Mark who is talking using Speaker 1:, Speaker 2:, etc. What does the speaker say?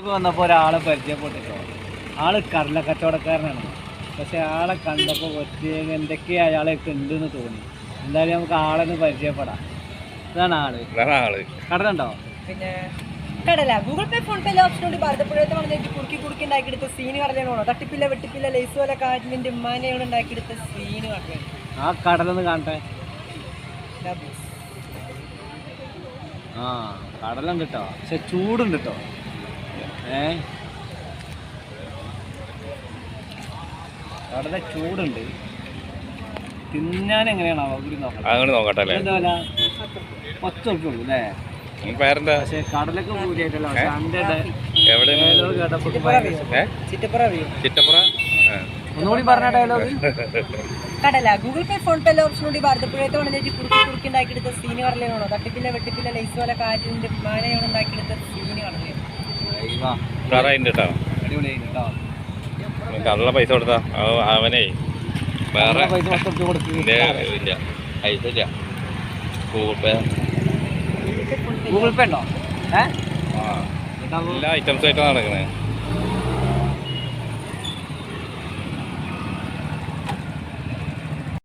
Speaker 1: ഇപ്പൊ വന്നപ്പോൾ ഒരാളെ പരിചയപ്പെട്ടിട്ടോ. ആൾ കടല കച്ചവടക്കാരനാണ്. പക്ഷെ ആളെ കണ്ടപ്പോൾ പ്രത്യേകം എന്തൊക്കെയാ അയാളൊക്കെ ഉണ്ടെന്ന് തോന്നി. എന്തായാലും നമുക്ക് ആളെന്ന് പരിചയപ്പെടാം. ഇതാണ്
Speaker 2: ആൾ. ആൾ.
Speaker 1: കടലുണ്ടോ?
Speaker 3: പിന്നെ കടല. ഗൂഗിൾ പേ ഫോൺ പേ ഓപ്ഷൻ ഉണ്ട് ഭാരതപ്പുഴത്തെ വന്നിട്ട് കുറുക്കി കുറുക്കി ഉണ്ടാക്കിയെടുത്ത സീന് കടലാണോ തട്ടിപ്പില്ല വെട്ടിപ്പില്ല ലൈസ് പോലെ കാറ്റിന്റെ ഉമ്മാനെയാണ് ഉണ്ടാക്കിയെടുത്ത സീന് കടലാണ്
Speaker 1: ആ കടലൊന്ന് കാണട്ടെ. ആ കടലുണ്ട് കേട്ടോ. പക്ഷെ ചൂടുണ്ട് കേട്ടോ. ഏ? കടല ചൂടുണ്ട്. തിന്നാൻ എങ്ങനെയാണോ
Speaker 2: അങ്ങനെ നോക്കട്ടെ
Speaker 1: പത്ത് ഉള്ളൂ അല്ലേ? കടലൊക്കെ കൂടിയായിട്ടല്ല.
Speaker 3: ചിറ്റപ്പുറ.
Speaker 1: ഒന്നുകൂടി പറഞ്ഞ ഡയലോഗ്
Speaker 3: കടല. ഗൂഗിൾ പേ ഫോൺ പേ ഓപ്ഷൻ കൂടി കുറുക്കി കുറുക്കി ഉണ്ടാക്കിയെടുത്ത സീന് കടലാണോ തട്ടിപ്പില്ല വെട്ടിപ്പില്ല ലേസ് പോലെ കാറ്റിന്റെ മാനയാണ് ഉണ്ടാക്കിയെടുത്ത സീന് കടലാണ്
Speaker 2: ഉഷാറായിട്ടുണ്ട് കേട്ടോ കള്ള പൈസ കൊടുത്താ. അവനേ. വേറെ
Speaker 1: പൈസ.
Speaker 2: ഇല്ല. പൈസ ഇല്ല. ഗൂഗിൾ പേ
Speaker 1: ഗൂഗിൾ പേ ഉണ്ടോ?
Speaker 2: എല്ലാ ഐറ്റംസ് ആയിട്ടാണ് നടക്കുന്നത്